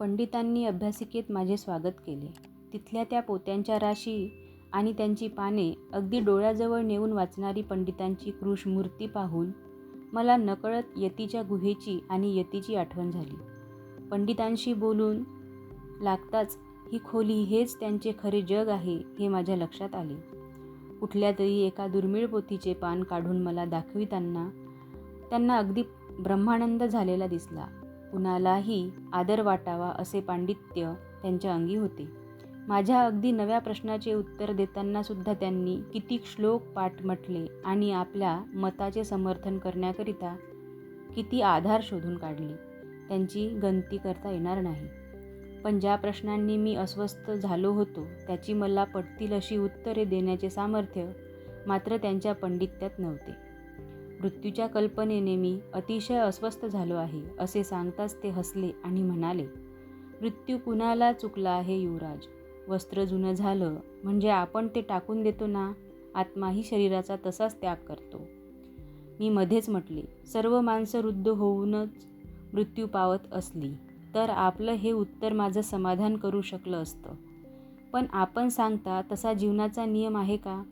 पंडितांनी अभ्यासिकेत माझे स्वागत केले. तिथल्या त्या पोत्यांच्या राशी आणि त्यांची पाने अगदी डोळ्याजवळ नेऊन वाचणारी पंडितांची कृषमूर्ती पाहून मला नकळत यतीच्या गुहेची आणि यतीची आठवण झाली. पंडितांशी बोलून लागताच ही खोली हेच त्यांचे खरे जग आहे हे माझ्या लक्षात आले. कुठल्या तरी एका दुर्मिळ पोथीचे पान काढून मला दाखविताना त्यांना अगदी ब्रह्मानंद झालेला दिसला. कुणालाही आदर वाटावा असे पांडित्य त्यांच्या अंगी होते. माझ्या अगदी नव्या प्रश्नाचे उत्तर देतानासुद्धा त्यांनी किती श्लोक पाठ म्हटले आणि आपल्या मताचे समर्थन करण्याकरिता किती आधार शोधून काढले त्यांची गंती करता येणार नाही. पण ज्या प्रश्नांनी मी अस्वस्थ झालो होतो त्याची मला पटतील अशी उत्तरे देण्याचे सामर्थ्य मात्र त्यांच्या पंडित्यात नव्हते. मृत्यूच्या कल्पनेने मी अतिशय अस्वस्थ झालो आहे असे सांगताच ते हसले आणि म्हणाले मृत्यू कुणाला चुकला आहे युवराज? वस्त्र जुनं झालं म्हणजे आपण ते टाकून देतो ना? आत्माही शरीराचा तसाच त्याग करतो. मी मध्येच म्हटले सर्व माणसं वृद्ध होऊनच मृत्यू पावत असली तर आपलं हे उत्तर माझं समाधान करू शकलं असतं. पण आपण सांगता तसा जीवनाचा नियम आहे का?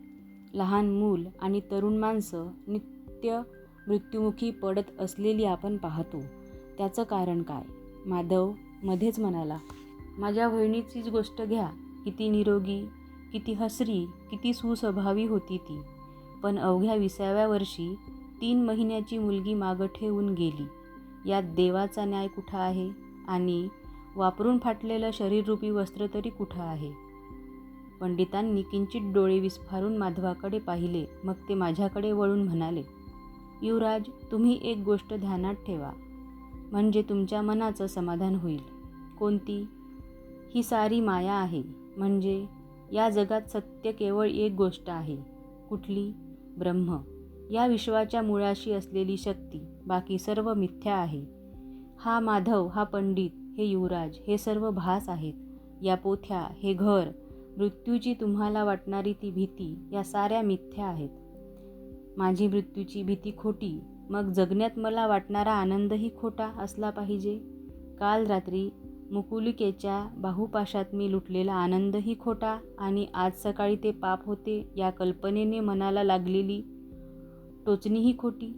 लहान मूल आणि तरुण माणसं नित्य मृत्युमुखी पडत असलेली आपण पाहतो. त्याचं कारण काय? माधव मध्येच म्हणाला माझ्या बहिणीचीच गोष्ट घ्या. किती निरोगी किती हसरी किती सुस्वभावी होती ती. पण अवघ्या विसाव्या वर्षी तीन महिन्याची मुलगी मागं ठेवून गेली. यात देवाचा न्याय कुठं आहे? आणि वापरून फाटलेलं शरीररूपी वस्त्र तरी कुठं आहे? पंडितांनी किंचित डोळे विस्फारून माधवाकडे पाहिले. मग ते माझ्याकडे वळून म्हणाले युवराज तुम्ही एक गोष्ट ध्यानात ठेवा. म्हणजे तुमच्या मनाचं समाधान होईल. कोणती? ही सारी माया आहे. म्हणजे या जगात सत्य केवळ एक गोष्ट आहे. कुठली? ब्रह्म. या विश्वाच्या मुळाशी असलेली शक्ती बाकी सर्व मिथ्या आहे. हा माधव हा पंडित हे युवराज हे सर्व भास आहेत. या पोथ्या हे घर मृत्यूची तुम्हाला वाटणारी ती भीती या साऱ्या मिथ्या आहेत. माझी मृत्यूची भीती खोटी मग जगण्यात मला वाटणारा आनंदही खोटा असला पाहिजे. काल रात्री मुकुलिकेच्या बाहुपाशात मी लुटलेला आनंदही खोटा आणि आज सकाळी ते पाप होते या कल्पनेने मनाला लागलेली टोचणीही खोटी.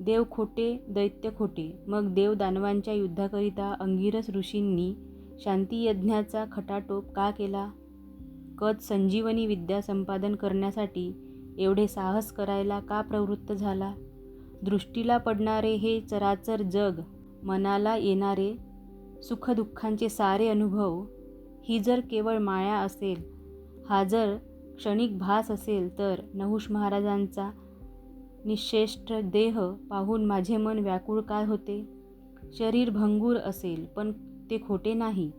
देव खोटे दैत्य खोटे मग देव दानवांच्या युद्धाकरिता अंगिरस ऋषींनी शांतियज्ञाचा खटाटोप का केला? कद संजीवनी विद्या संपादन करण्यासाठी एवढे साहस करायला का प्रवृत्त झाला? दृष्टीला पडणारे हे चराचर जग मनाला येणारे सुखदुःखांचे सारे अनुभव ही जर केवळ माया असेल हा जर क्षणिक भास असेल तर नहुष महाराजांचा निश्चेष्ट देह पाहून माझे मन व्याकुळ काय होते? शरीर भंगूर असेल पण ते खोटे नाही.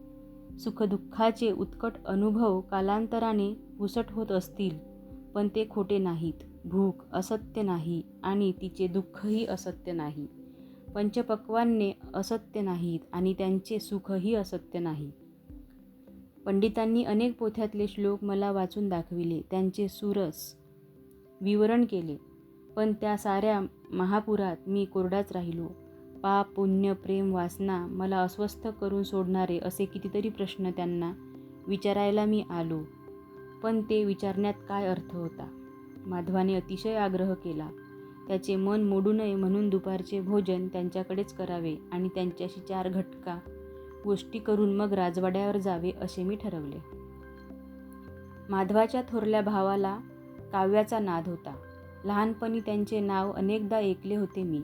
सुखदुःखाचे उत्कट अनुभव कालांतराने पुसट होत असतील. पण ते खोटे नाहीत. भूक असत्य नाही आणि तिचे दुःखही असत्य नाही. पंचपक्वान्ने असत्य नाहीत आणि त्यांचे सुखही असत्य नाही. पंडितांनी अनेक पोथ्यातले श्लोक मला वाचून दाखविले. त्यांचे सुरस विवरण केले. पण त्या साऱ्या महापुरात मी कोरडाच राहिलो. पाप पुण्य प्रेम वासना मला अस्वस्थ करून सोडणारे असे कितीतरी प्रश्न त्यांना विचारायला मी आलो. पण ते विचारण्यात काय अर्थ होता? माधवाने अतिशय आग्रह केला. त्याचे मन मोडू नये म्हणून दुपारचे भोजन त्यांच्याकडेच करावे आणि त्यांच्याशी चार घटका गोष्टी करून मग राजवाड्यावर जावे असे मी ठरवले. माधवाच्या थोरल्या भावाला काव्याचा नाद होता. लहानपणी त्यांचे नाव अनेकदा ऐकले होते मी.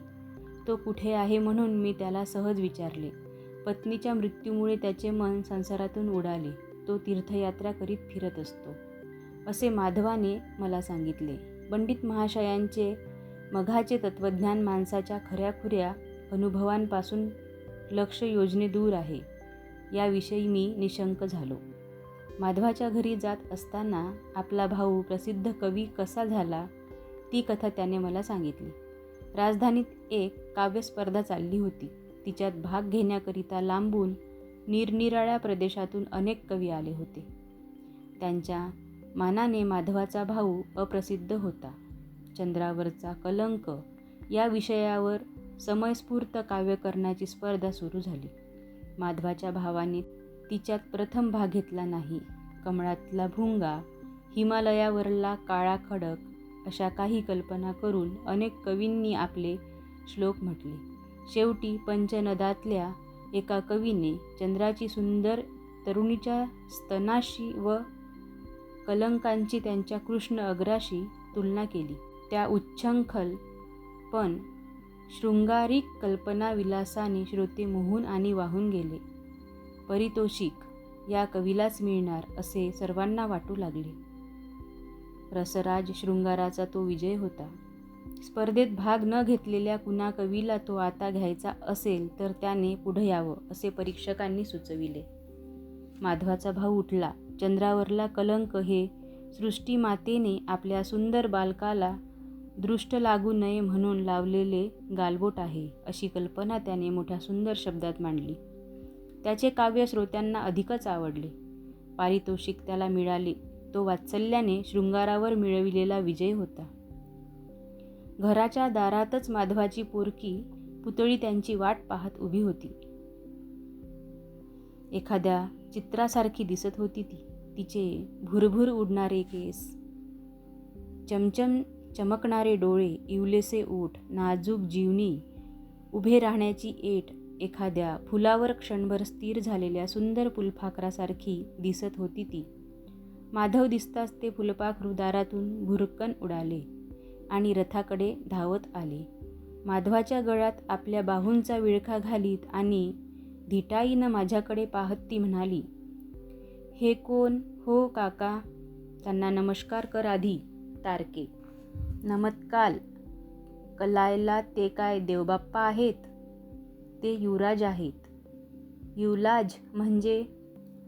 तो कुठे आहे म्हणून मी त्याला सहज विचारले. पत्नीच्या मृत्यूमुळे त्याचे मन संसारातून उडाले. तो तीर्थयात्रा करीत फिरत असतो. असे माधवाने मला सांगितले. पंडित महाशयांचे मघाचे तत्त्वज्ञान माणसाच्या खऱ्याखुऱ्या अनुभवांपासून लक्ष योजने दूर आहे. याविषयी मी निशंक झालो. माधवाच्या घरी जात असताना आपला भाऊ प्रसिद्ध कवी कसा झाला ती कथा त्याने मला सांगितली. राजधानीत एक काव्यस्पर्धा चालली होती. तिच्यात भाग घेण्याकरिता लांबून निरनिराळ्या प्रदेशातून अनेक कवी आले होते. त्यांच्या मानाने माधवाचा भाऊ अप्रसिद्ध होता. चंद्रावरचा कलंक या विषयावर समयस्फूर्त काव्य करण्याची स्पर्धा सुरू झाली. माधवाच्या भावाने तिच्यात प्रथम भाग घेतला नाही. कमळातला भुंगा हिमालयावरला काळा खडक अशा काही कल्पना करून अनेक कवींनी आपले श्लोक म्हटले. शेवटी पंचनदातल्या एका कवीने चंद्राची सुंदर तरुणीच्या स्तनाशी व कलंकांची त्यांच्या कृष्ण अग्राशी तुलना केली. त्या उच्छृंखल पण शृंगारिक कल्पनाविलासाने श्रोते मोहून आणि वाहून गेले. परितोषिक या कवीलाच मिळणार असे सर्वांना वाटू लागले. रसराज शृंगाराचा तो विजय होता. स्पर्धेत भाग न घेतलेल्या कुणा कवीला तो आता घ्यायचा असेल तर त्याने पुढे यावं असे परीक्षकांनी सुचविले. माधवाचा भाऊ उठला. चंद्रावरला कलंक हे सृष्टीमातेने आपल्या सुंदर बालकाला दृष्ट लागू नये म्हणून लावलेले गालबोट आहे अशी कल्पना त्याने मोठ्या सुंदर शब्दात मांडली. त्याचे काव्य श्रोत्यांना अधिकच आवडले. पारितोषिक त्याला मिळाले. तो वात्सल्याने शृंगारावर मिळविलेला विजय होता. घराच्या दारातच माधवाची पोरकी पुतळी त्यांची वाट पाहत उभी होती. एखाद्या चित्रासारखी दिसत होती ती. तिचे भुरभुर उडणारे केस चमचम चमकणारे डोळे इवलेसे ओठ नाजूक जीवनी उभे राहण्याची एट एखाद्या फुलावर क्षणभर स्थिर झालेल्या सुंदर फुलपाखरासारखी दिसत होती ती. माधव दिसताच ते फुलपाखरू दारातून भुरकन उडाले आणि रथाकडे धावत आले. माधवाच्या गळ्यात आपल्या बाहूंचा विळखा घालीत आणि धिटाईनं माझ्याकडे पाहत ती म्हणाली हे कोण? हो काका. त्यांना नमस्कार कर आधी तारके. नमत्काल. कलायला ते काय देवबाप्पा आहेत? ते युवराज आहेत. युवराज म्हणजे?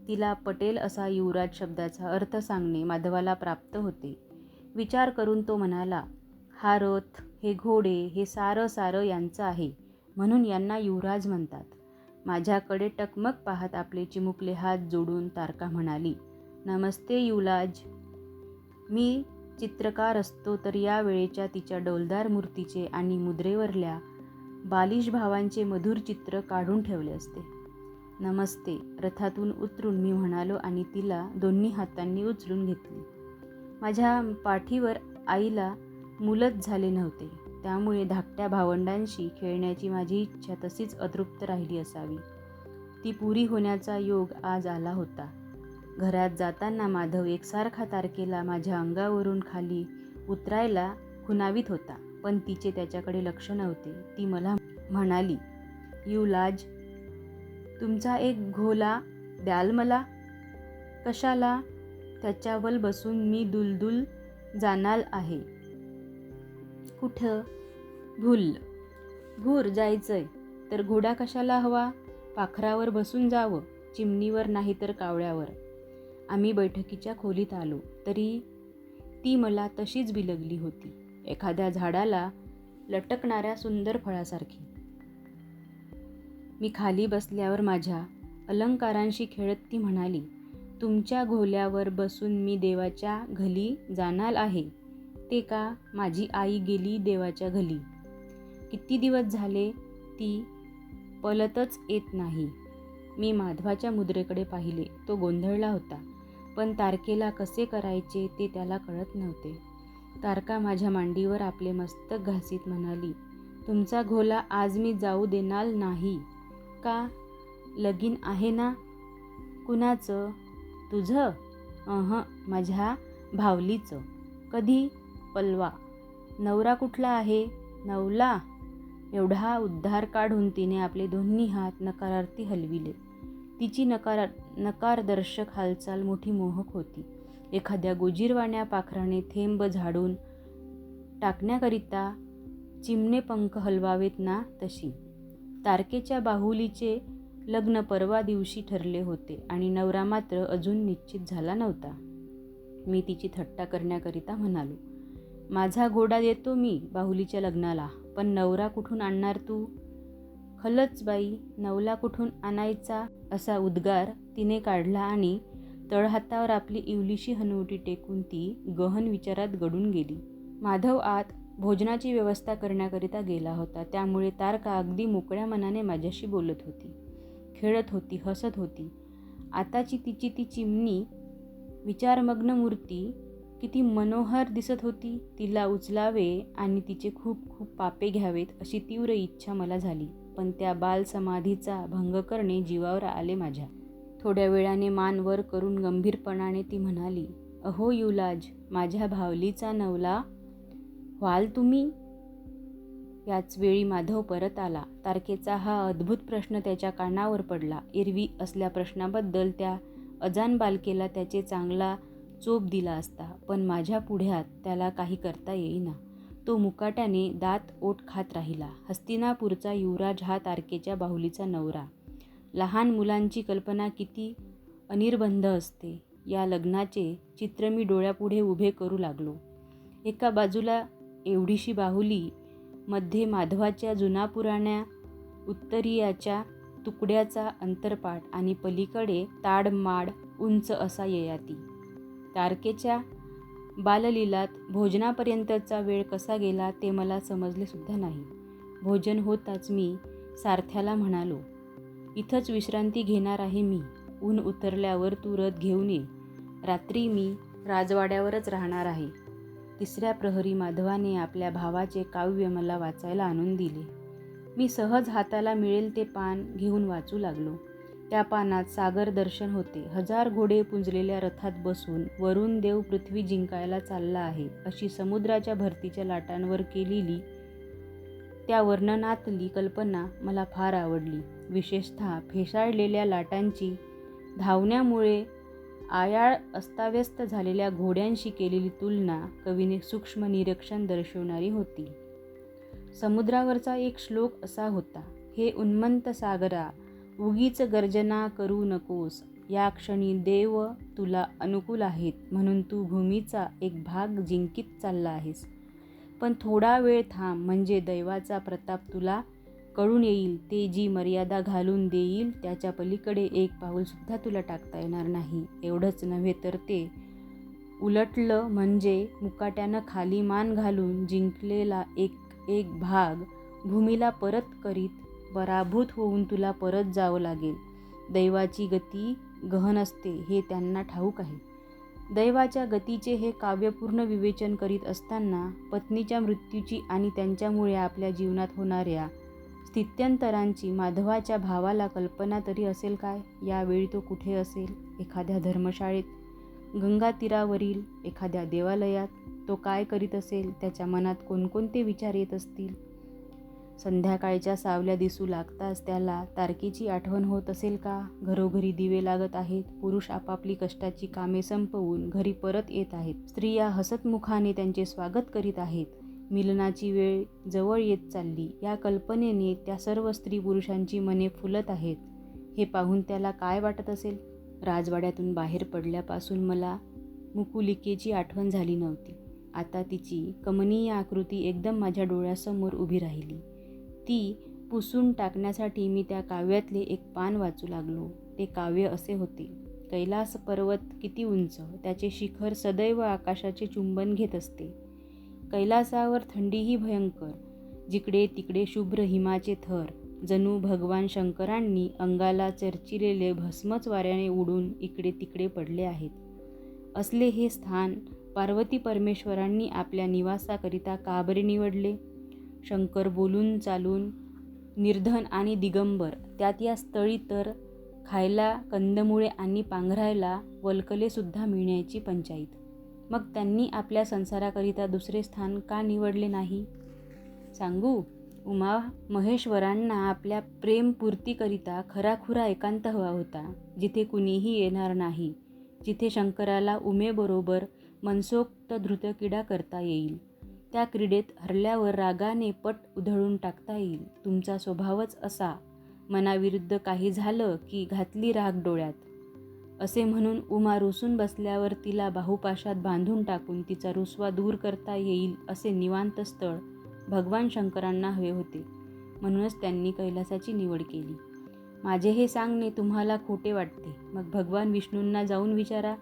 तिला पटेल असा युवराज शब्दाचा अर्थ सांगणे माधवाला प्राप्त होते. विचार करून तो म्हणाला हा रथ हे घोडे हे सारं सारं यांचं आहे. म्हणून यांना युवराज म्हणतात. माझ्याकडे टकमक पाहत आपले चिमुकले हात जोडून तारका म्हणाली नमस्ते युवलाज मी चित्रकार असतो तर या वेळेच्या तिच्या डौलदार मूर्तीचे आणि मुद्रेवरल्या बालिश भावांचे मधुर चित्र काढून ठेवले असते. नमस्ते. रथातून उतरून मी म्हणालो आणि तिला दोन्ही हातांनी उचलून घेतली. माझ्या पाठीवर आईला मुलत झाले नव्हते. त्यामुळे धाकट्या भावंडांशी खेळण्याची माझी इच्छा तशीच अतृप्त राहिली असावी. ती पुरी होण्याचा योग आज आला होता. घरात जाताना माधव एकसारखा तारखेला माझ्या अंगावरून खाली उतरायला खुनावीत होता पण तिचे त्याच्याकडे लक्ष नव्हते. ती मला म्हणाली यू लाज? तुमचा एक घोला द्याल मला? कशाला? त्याच्यावर बसून मी दुलदुल जाणार आहे. कुठं? भूल. भूर जायचंय. तर घोडा कशाला हवा? पाखरावर बसून जावं चिमणीवर नाही तर कावळ्यावर. आम्ही बैठकीच्या खोलीत आलो. तरी ती मला तशीच बिलगली होती. एखाद्या झाडाला लटकणाऱ्या सुंदर फळासारखी. मी खाली बसल्यावर माझ्या अलंकारांशी खेळत ती म्हणाली तुमच्या घोल्यावर बसून मी देवाच्या घली जाणार आहे. ते का? माझी आई गेली देवाच्या घली किती दिवस झाले ती पलतच येत नाही. मी माधवाच्या मुद्रेकडे पाहिले. तो गोंधळला होता. पण तारकेला कसे करायचे ते त्याला कळत नव्हते. तारका माझ्या मांडीवर आपले मस्तक घासीत म्हणाली तुमचा घोला आज मी जाऊ देणार नाही. का? लगीन आहे ना? कुणाचं? तुझं? अह माझ्या भावलीचं. कधी? पलवा. नवरा कुठला आहे? नवला? एवढा उद्धार काढून तिने आपले दोन्ही हात नकारार्थी हलविले. तिची नकार नकारदर्शक हालचाल मोठी मोहक होती. एखाद्या गोजीरवाण्या पाखराने थेंब झाडून टाकण्याकरिता चिमणे पंख हलवावेत ना तशी. तारकेच्या बाहुलीचे लग्न परवा दिवशी ठरले होते आणि नवरा मात्र अजून निश्चित झाला नव्हता. मी तिची थट्टा करण्याकरिता म्हणालो माझा घोडा देतो मी बाहुलीच्या लग्नाला पण नवरा कुठून आणणार तू? खलच बाई नवला कुठून आणायचा? असा उद्गार तिने काढला आणि तळहातावर आपली इवलीशी हनुवटी टेकून ती गहन विचारात गडून गेली. माधव आत भोजनाची व्यवस्था करण्याकरिता गेला होता त्यामुळे तारका अगदी मोकळ्या मनाने माझ्याशी बोलत होती. खेळत होती हसत होती. आताची तिची ती चिमणी विचारमग्न मूर्ती किती मनोहर दिसत होती तिला उचलावे आणि तिचे खूप खूप पापे घ्यावेत अशी तीव्र इच्छा मला झाली. पण त्या बालसमाधीचा भंग करणे जीवावर आले माझ्या. थोड्या वेळाने मान वर करून गंभीरपणाने ती म्हणाली अहो युलाज माझ्या भावलीचा नवला व्हाल तुम्ही? याच वेळी माधव परत आला. तारखेचा हा अद्भुत प्रश्न त्याच्या कानावर पडला. एरवी असल्या प्रश्नाबद्दल त्या अजान बालकेला त्याचे चांगला चोप दिला असता पण माझ्या पुढ्यात त्याला काही करता येईना. तो मुकाट्याने दात ओठ खात राहिला. हस्तिनापूरचा युवराज हा तारकेच्या बाहुलीचा नवरा. लहान मुलांची कल्पना किती अनिर्बंध असते. या लग्नाचे चित्र मी डोळ्यापुढे उभे करू लागलो. एका बाजूला एवढीशी बाहुली मध्ये माधवाच्या जुना पुराण्या उत्तरीयाच्या तुकड्याचा अंतरपाठ आणि पलीकडे ताडमाड उंच असा ययाती. तारकेच्या बाललीलात भोजनापर्यंतचा वेळ कसा गेला ते मला समजले सुद्धा नाही. भोजन होताच मी सारथ्याला म्हणालो इथंच विश्रांती घेणार आहे मी ऊन उतरल्यावर तू रथ घेऊन ये. रात्री मी राजवाड्यावरच राहणार आहे तिसऱ्या प्रहरी माधवाने आपल्या भावाचे काव्य मला वाचायला आणून दिले. मी सहज हाताला मिळेल ते पान घेऊन वाचू लागलो. त्या पानात सागर दर्शन होते. हजार घोडे पुंजलेल्या रथात बसून वरुण देव पृथ्वी जिंकायला चालला आहे अशी समुद्राच्या भरतीच्या लाटांवर केलेली त्या वर्णनातली कल्पना मला फार आवडली. विशेषतः फेसाळलेल्या लाटांची धावण्यामुळे आयाळ अस्ताव्यस्त झालेल्या घोड्यांशी केलेली तुलना कवीने सूक्ष्म निरीक्षण दर्शवणारी होती. समुद्रावरचा एक श्लोक असा होता हे उन्मंत सागरा उगीच गर्जना करू नकोस. या क्षणी देव तुला अनुकूल आहेत म्हणून तू भूमीचा एक भाग जिंकीत चालला आहेस. पण थोडा वेळ थांब म्हणजे दैवाचा प्रताप तुला कळून येईल. ते जी मर्यादा घालून देईल त्याच्या पलीकडे एक पाऊलसुद्धा तुला टाकता येणार नाही. एवढंच नव्हे तर ते उलटलं म्हणजे मुकाट्यानं खाली मान घालून जिंकलेला एक एक भाग भूमीला परत करीत पराभूत होऊन तुला परत जावं लागेल. दैवाची गती गहन असते हे त्यांना ठाऊक आहे. दैवाच्या गतीचे हे काव्यपूर्ण विवेचन करीत असताना पत्नीच्या मृत्यूची आणि त्यांच्यामुळे आपल्या जीवनात होणाऱ्या स्थित्यंतरांची माधवाच्या भावाला कल्पना तरी असेल काय? यावेळी तो कुठे असेल? एखाद्या धर्मशाळेत? गंगा तीरावरील एखाद्या देवालयात? तो काय करीत असेल? त्याच्या मनात कोणकोणते विचार येत असतील? संध्याकाळच्या सावल्या दिसू लागताच त्याला तारखेची आठवण होत असेल का? घरोघरी दिवे लागत आहेत पुरुष आपापली कष्टाची कामे संपवून घरी परत येत आहेत. स्त्रिया हसतमुखाने त्यांचे स्वागत करीत आहेत. मिलनाची वेळ जवळ येत चालली. या कल्पनेने त्या सर्व स्त्री पुरुषांची मने फुलत आहेत. हे पाहून त्याला काय वाटत असेल? राजवाड्यातून बाहेर पडल्यापासून मला मुकुलिकेची आठवण झाली नव्हती. आता तिची कमनीय आकृती एकदम माझ्या डोळ्यासमोर उभी राहिली. ती पुसून टाकण्यासाठी मी त्या काव्यातले एक पान वाचू लागलो. ते काव्य असे होते. कैलास पर्वत किती उंच त्याचे शिखर सदैव आकाशाचे चुंबन घेत असते. कैलासावर थंडीही भयंकर जिकडे तिकडे शुभ्र हिमाचे थर जणू भगवान शंकरांनी अंगाला चर्चिलेले भस्मच वाऱ्याने उडून इकडे तिकडे पडले आहेत. असले हे स्थान पार्वती परमेश्वरांनी आपल्या निवासाकरिता का बरे निवडले? शंकर बोलून चालून निर्धन आणि दिगंबर. त्यात या स्थळी तर खायला कंदमुळे आणि पांघरायला वल्कलेसुद्धा मिळण्याची पंचाईत. मग त्यांनी आपल्या संसाराकरिता दुसरे स्थान का निवडले नाही? सांगू? उमा महेश्वरांना आपल्या प्रेमपूर्तीकरिता खराखुरा एकांत हवा होता. जिथे कुणीही येणार नाही. जिथे शंकराला उमेबरोबर मनसोक्त धृतकिडा करता येईल. त्या क्रीडेत हरल्यावर रागाने पट उधळून टाकता येईल. तुमचा स्वभावच असा. मनाविरुद्ध काही झालं की घातली राग डोळ्यात. असे म्हणून उमा रुसून बसल्यावर तिला बाहुपाशात बांधून टाकून तिचा रुसवा दूर करता येईल असे निवांत स्थळ भगवान शंकरांना हवे होते. म्हणूनच त्यांनी कैलासाची निवड केली. माझे हे सांगणे तुम्हाला खोटे वाटते. मग भगवान विष्णूंना जाऊन विचारा.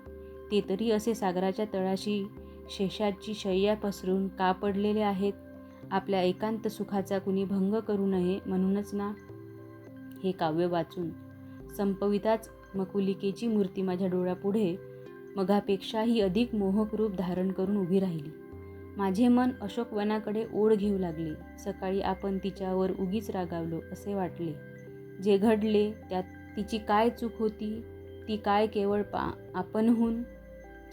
ते तरी असे सागराच्या तळाशी शेषाची शय्या पसरून का पडलेले आहेत? आपल्या एकांत सुखाचा कुणी भंग करू नये म्हणूनच ना? हे काव्य वाचून संपविताच मकुलिकेची मूर्ती माझ्या डोळ्यापुढे मगापेक्षाही अधिक मोहक रूप धारण करून उभी राहिली. माझे मन अशोकवनाकडे ओढ घेऊ लागले. सकाळी आपण तिच्यावर उगीच रागावलो असे वाटले. जे घडले त्यात तिची काय चूक होती? ती काय केवळ पा आपणहून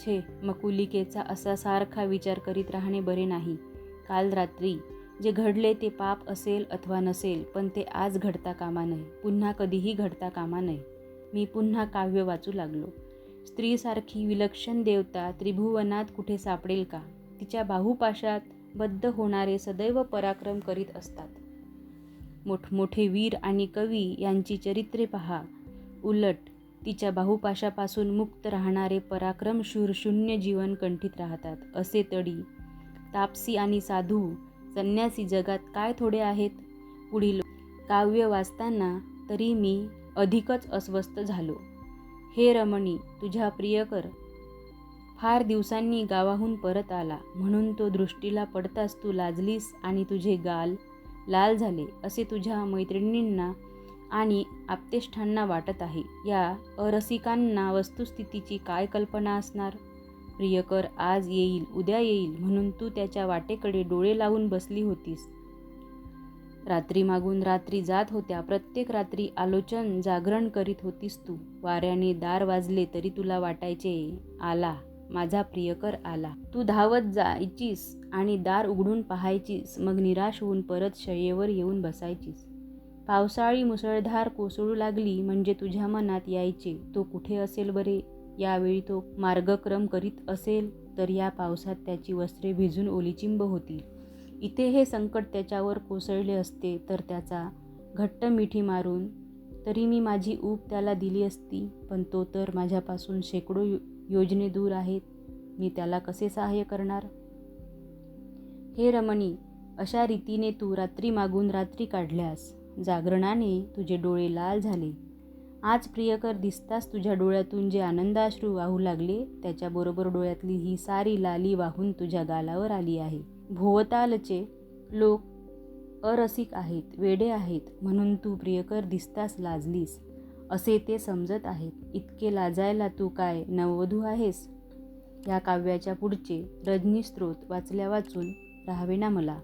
छे मकुलिकेचा असा सारखा विचार करीत राहणे बरे नाही. काल रात्री जे घडले ते पाप असेल अथवा नसेल पण ते आज घडता कामा नये. पुन्हा कधीही घडता कामा नये. मी पुन्हा काव्य वाचू लागलो. स्त्रीसारखी विलक्षण देवता त्रिभुवनात कुठे सापडेल का? तिच्या बाहुपाशात बद्ध होणारे सदैव पराक्रम करीत असतात. मोठमोठे वीर आणि कवी यांची चरित्रे पहा. उलट तिच्या बाहुपाशापासून मुक्त राहणारे पराक्रमशूर शून्य जीवन कंठित राहतात. असे तडी तापसी आणि साधू संन्यासी जगात काय थोडे आहेत? पुढील काव्य वाचताना तरी मी अधिकच अस्वस्थ झालो. हे रमणी तुझ्या प्रियकर फार दिवसांनी गावाहून परत आला. म्हणून तो दृष्टीला पडताच तू लाजलीस आणि तुझे गाल लाल झाले असे तुझ्या मैत्रिणींना आणि आप्तेष्ठांना वाटत आहे. या अरसिकांना वस्तुस्थितीची काय कल्पना असणार? प्रियकर आज येईल उद्या येईल म्हणून तू त्याच्या वाटेकडे डोळे लावून बसली होतीस. रात्री मागून रात्री जात होत्या प्रत्येक रात्री आलोचन जागरण करीत होतीस तू. वाऱ्याने दार वाजले तरी तुला वाटायचे आला माझा प्रियकर आला. तू धावत जायचीस आणि दार उघडून पाहायचीस मग निराश होऊन परत शय्येवर येऊन बसायचीस. पावसाळी मुसळधार कोसळू लागली म्हणजे तुझ्या मनात यायचे तो कुठे असेल बरे? यावेळी तो मार्गक्रम करीत असेल तर या पावसात त्याची वस्त्रे भिजून ओलीचिंब होतील इथे हे संकट त्याच्यावर कोसळले असते तर त्याचा घट्ट मिठी मारून तरी मी माझी ऊब त्याला दिली असती पण तो तर माझ्यापासून शेकडो यो योजने दूर आहेत. मी त्याला कसे सहाय्य करणार? हे रमणी अशा रीतीने तू रात्री मागून रात्री काढल्यास जागरणाने तुझे डोळे लाल झाले. आज प्रियकर दिसताच तुझ्या डोळ्यातून जे आनंदाश्रू वाहू लागले त्याच्याबरोबर डोळ्यातली ही सारी लाली वाहून तुझ्या गालावर आली आहे. भोवतालचे लोक अरसिक आहेत वेडे आहेत म्हणून तू प्रियकर दिसतास लाजलीस. असे ते समजत आहेत. इतके लाजायला तू काय नववधू आहेस? या काव्याच्या पुढचे रजनी स्त्रोत वाचल्या वाचून राहावे ना मला.